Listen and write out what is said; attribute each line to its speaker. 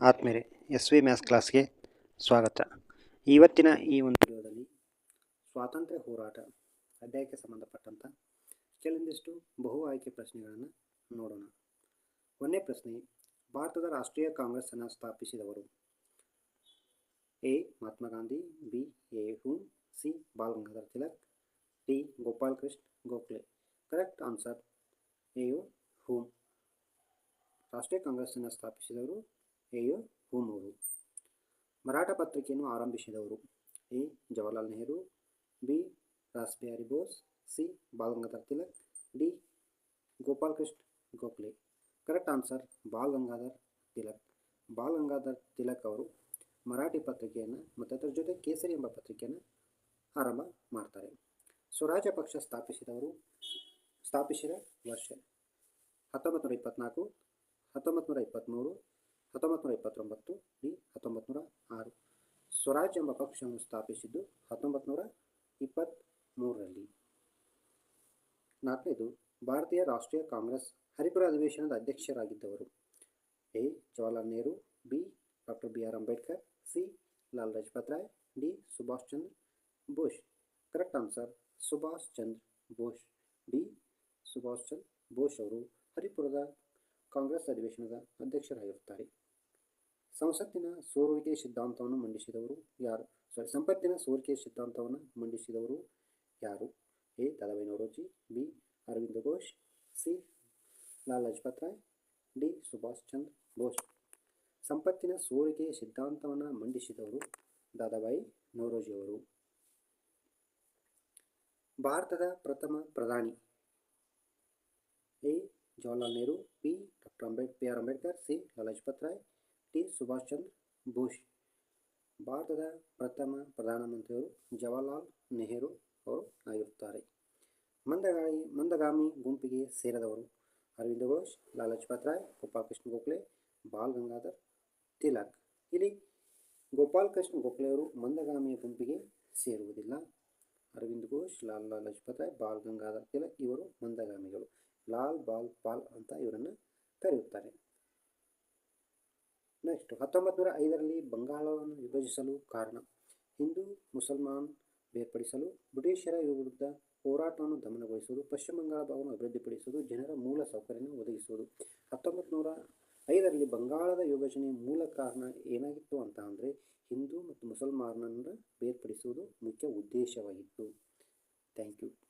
Speaker 1: ಆತ್ಮೀಯರೇ S V maths ಕ್ಲಾಸ್ಗೆ ಸ್ವಾಗತ. ಇವತ್ತಿನ ಈ ಒಂದು ವಿಡಿಯೋದಲ್ಲಿ ಸ್ವಾತಂತ್ರ್ಯ ಹೋರಾಟ ಅಧ್ಯಾಯಕ್ಕೆ ಸಂಬಂಧಪಟ್ಟಂಥ ಕೆಲವೊಂದಿಷ್ಟು ಬಹು ಆಯ್ಕೆ ಪ್ರಶ್ನೆಗಳನ್ನು ನೋಡೋಣ. ಒಂದೇ ಪ್ರಶ್ನೆ, ಭಾರತದ ರಾಷ್ಟ್ರೀಯ ಕಾಂಗ್ರೆಸ್ಸನ್ನು ಸ್ಥಾಪಿಸಿದವರು A. Mahatma Gandhi, B. A. Hume C. Bal Gangadhar Tilak, D. Gopal Krishna Gokhale. Correct answer A. U. Hume ರಾಷ್ಟ್ರೀಯ ಕಾಂಗ್ರೆಸ್ಸನ್ನು ಸ್ಥಾಪಿಸಿದವರು ಎ ಯು ಹುಮ್ ಅವರು ಮರಾಠ ಪತ್ರಿಕೆಯನ್ನು ಆರಂಭಿಸಿದವರು A. Jawaharlal Nehru, B. Ras Bihari Bose, C. Bal Gangadhar Tilak, D. Gopal Krishna Gokhale. Correct answer Bal Gangadhar Tilak. Bal Gangadhar Tilak ಅವರು ಮರಾಠಿ ಪತ್ರಿಕೆಯನ್ನು ಮತ್ತು ಅದರ ಜೊತೆ ಕೇಸರಿ ಎಂಬ ಪತ್ರಿಕೆಯನ್ನು ಆರಂಭ ಮಾಡ್ತಾರೆ. ಸ್ವರಾಜ ಪಕ್ಷ ಸ್ಥಾಪಿಸಿದವರು ಸ್ಥಾಪಿಸಿದ ವರ್ಷ ಹತ್ತೊಂಬತ್ತು ನೂರ ಇಪ್ಪತ್ತ್ನಾಲ್ಕು ಹತ್ತೊಂಬತ್ತು ನೂರ ಇಪ್ಪತ್ತ್ಮೂರು ಹತ್ತೊಂಬತ್ತು ನೂರ ಇಪ್ಪತ್ತೊಂಬತ್ತು ಡಿ ಹತ್ತೊಂಬತ್ತು ನೂರ ಆರು. ಸ್ವರಾಜ್ ಎಂಬ ಪಕ್ಷವನ್ನು ಸ್ಥಾಪಿಸಿದ್ದು ಹತ್ತೊಂಬತ್ತು ನೂರ ಇಪ್ಪತ್ತ್ಮೂರರಲ್ಲಿ ನಾಲ್ಕನೇದು, ಭಾರತೀಯ ರಾಷ್ಟ್ರೀಯ ಕಾಂಗ್ರೆಸ್ ಹರಿಪುರ ಅಧಿವೇಶನದ ಅಧ್ಯಕ್ಷರಾಗಿದ್ದವರು. A. Jawaharlal Nehru, B. Doctor B. R. Ambedkar, C. Lal Lajpat Rai, D. Subhash Chandra Bose. Correct answer, Subhash Chandra Bose. D. Subhash Chandra Bose ಅವರು ಹರಿಪುರದ ಕಾಂಗ್ರೆಸ್ ಅಧಿವೇಶನದ ಅಧ್ಯಕ್ಷರಾಗಿರುತ್ತಾರೆ. ಸಂಸತ್ತಿನ ಸೋರುವಿಕೆ ಸಿದ್ಧಾಂತವನ್ನು ಮಂಡಿಸಿದವರು ಯಾರು? ಸಾರಿ ಸಂಪತ್ತಿನ ಸೋರಿಕೆ ಸಿದ್ಧಾಂತವನ್ನು ಮಂಡಿಸಿದವರು ಯಾರು? A. Dadabhai Naoroji B. Aurobindo Ghosh, C. Lal Lajpat Rai, D. Subhash Chandra Bose. ಸಂಪತ್ತಿನ ಸೋರಿಕೆ ಸಿದ್ಧಾಂತವನ್ನು ಮಂಡಿಸಿದವರು ದಾದಾಬಾಯಿ ನವರೋಜಿಯವರು ಭಾರತದ ಪ್ರಥಮ ಪ್ರಧಾನಿ A. Jawaharlal Nehru P doctor Ambed P R Ambedkar C Lal Lajpat Rai T Subhash Chandra Bose ಭಾರತದ ಪ್ರಥಮ ಪ್ರಧಾನಮಂತ್ರಿಯವರು ಜವಾಹರ್ಲಾಲ್ ನೆಹರು ಅವರು ಆಗಿರುತ್ತಾರೆ. ಮಂದಗಾಮಿ ಮಂದಗಾಮಿ ಗುಂಪಿಗೆ ಸೇರಿದವರು ಅರವಿಂದ ಘೋಷ್ ಲಾಲ್ ಲಜಪತ್ ರಾಯ್ ಗೋಪಾಲ್ ಕೃಷ್ಣ ಗೋಖಲೆ, ಬಾಲ್ ಗಂಗಾಧರ್ ತಿಲಕ್. ಇಲ್ಲಿ ಗೋಪಾಲ್ ಕೃಷ್ಣ ಗೋಖಲೆಯವರು ಮಂದಗಾಮಿಯ ಗುಂಪಿಗೆ ಸೇರುವುದಿಲ್ಲ. ಅರವಿಂದ್ ಘೋಷ್, ಲಾಲ್ ಲಜಪತ್ ರಾಯ್ ಬಾಲ್ ಗಂಗಾಧರ್ ತಿಲಕ್ ಇವರು ಮಂದಗಾಮಿಗಳು. ಲಾಲ್ ಬಾಲ್ ಪಾಲ್ ಅಂತ ಇವರನ್ನು ಕರೆಯುತ್ತಾರೆ. ನೆಕ್ಸ್ಟ್ ಹತ್ತೊಂಬತ್ತು ನೂರ ಐದರಲ್ಲಿ ಬಂಗಾಳವನ್ನು ವಿಭಜಿಸಲು ಕಾರಣ, ಹಿಂದೂ, ಮುಸಲ್ಮಾನ್ ಬೇರ್ಪಡಿಸಲು, ಬ್ರಿಟಿಷರ ವಿರುದ್ಧ ಹೋರಾಟವನ್ನು ದಮನಗೊಳಿಸುವುದು, ಪಶ್ಚಿಮ ಬಂಗಾಳ ಭಾಗವನ್ನು ಅಭಿವೃದ್ಧಿಪಡಿಸುವುದು, ಜನರ ಮೂಲ ಸೌಕರ್ಯವನ್ನು ಒದಗಿಸುವುದು. ಹತ್ತೊಂಬತ್ತು ನೂರ ಐದರಲ್ಲಿ ಬಂಗಾಳದ ವಿಭಜನೆ ಮೂಲ ಕಾರಣ ಏನಾಗಿತ್ತು ಅಂತ ಅಂದರೆ, ಹಿಂದೂ ಮತ್ತು ಮುಸಲ್ಮಾನರನ್ನು ಬೇರ್ಪಡಿಸುವುದು ಮುಖ್ಯ ಉದ್ದೇಶವಾಗಿತ್ತು. Thank you